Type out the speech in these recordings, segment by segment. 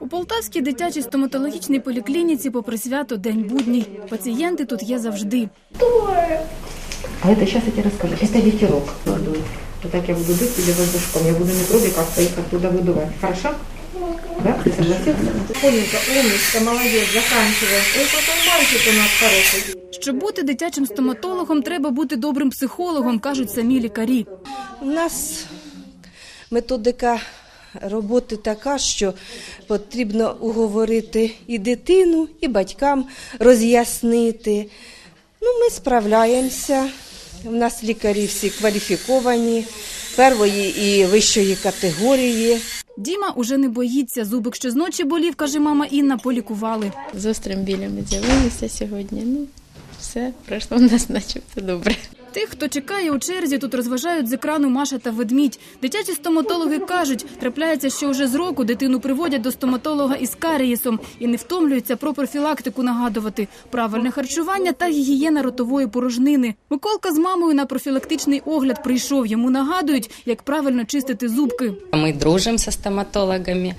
У Полтавській дитячій стоматологічній поліклініці попри свято День будній. Пацієнти тут є завжди. А это сейчас я тебе расскажу. Это ветерок надует. Вот так я буду дуть тебе воздушком. Я буду не пробе как-то их оттуда выдувать. Хорошо? Да? Ты согласился? Оленька, умничка, молодец, заканчивай. Ой, потом мальчик у нас хороший. Щоб бути дитячим стоматологом, треба бути добрим психологом, кажуть самі лікарі. У нас методика роботи така, що потрібно уговорити і дитину, і батькам роз'яснити. Ну, ми справляємося. У нас лікарі всі кваліфіковані первої і вищої категорії. Діма уже не боїться. Зубик що зночі болів, каже мама Інна, полікували. з острим білем з'явилися сьогодні. Ну, все пройшло у нас начебто добре. Тих, хто чекає у черзі, тут розважають з екрану Маша та ведмідь. Дитячі стоматологи кажуть, трапляється, що вже з року дитину приводять до стоматолога із карієсом і не втомлюються про профілактику нагадувати, правильне харчування та гігієна ротової порожнини. Миколка з мамою на профілактичний огляд прийшов. Йому нагадують, як правильно чистити зубки. Мы дружим со стоматологами.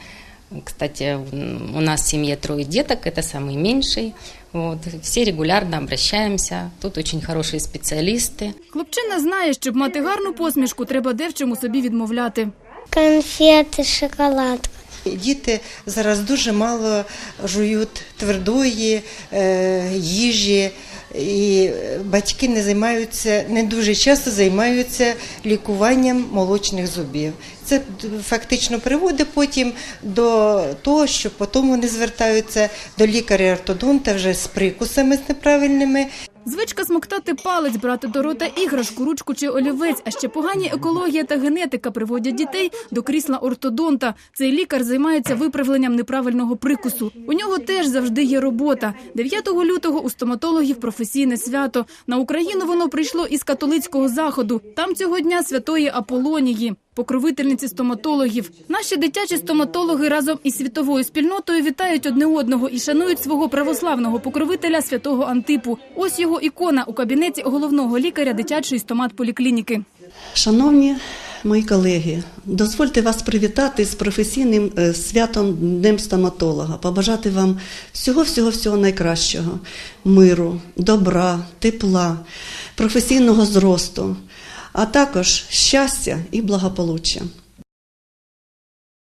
Кстати, м, у нас в семье трое деток, это самый меньший. Вот. Все регулярно обращаемся. Тут очень хорошие специалисты. Хлопчина знає, щоб мати гарну посмішку, треба де в чому собі відмовляти. Конфети, шоколадку. Діти зараз дуже мало жують твердої е, їжі, і батьки не займаються, не дуже часто займаються лікуванням молочних зубів. Це фактично приводить потім до того, що потім вони звертаються до лікаря-ортодонта вже з прикусами з неправильними. Звичка смоктати палець, брати до рота іграшку, ручку чи олівець, а ще погані екологія та генетика приводять дітей до крісла ортодонта. Цей лікар займається виправленням неправильного прикусу. У нього теж завжди є робота. 9 лютого у стоматологів професійне свято. На Україну воно прийшло із католицького заходу. Там цього дня святої Аполонії. Покровительниці стоматологів. Наші дитячі стоматологи разом із світовою спільнотою вітають одне одного і шанують свого православного покровителя святого Антипу. Ось його ікона у кабінеті головного лікаря дитячої стоматполіклініки. Шановні мої колеги, дозвольте вас привітати з професійним е, святом Днем стоматолога, побажати вам всього, всього, всього найкращого, миру, добра, тепла, професійного зросту, а також щастя і благополуччя.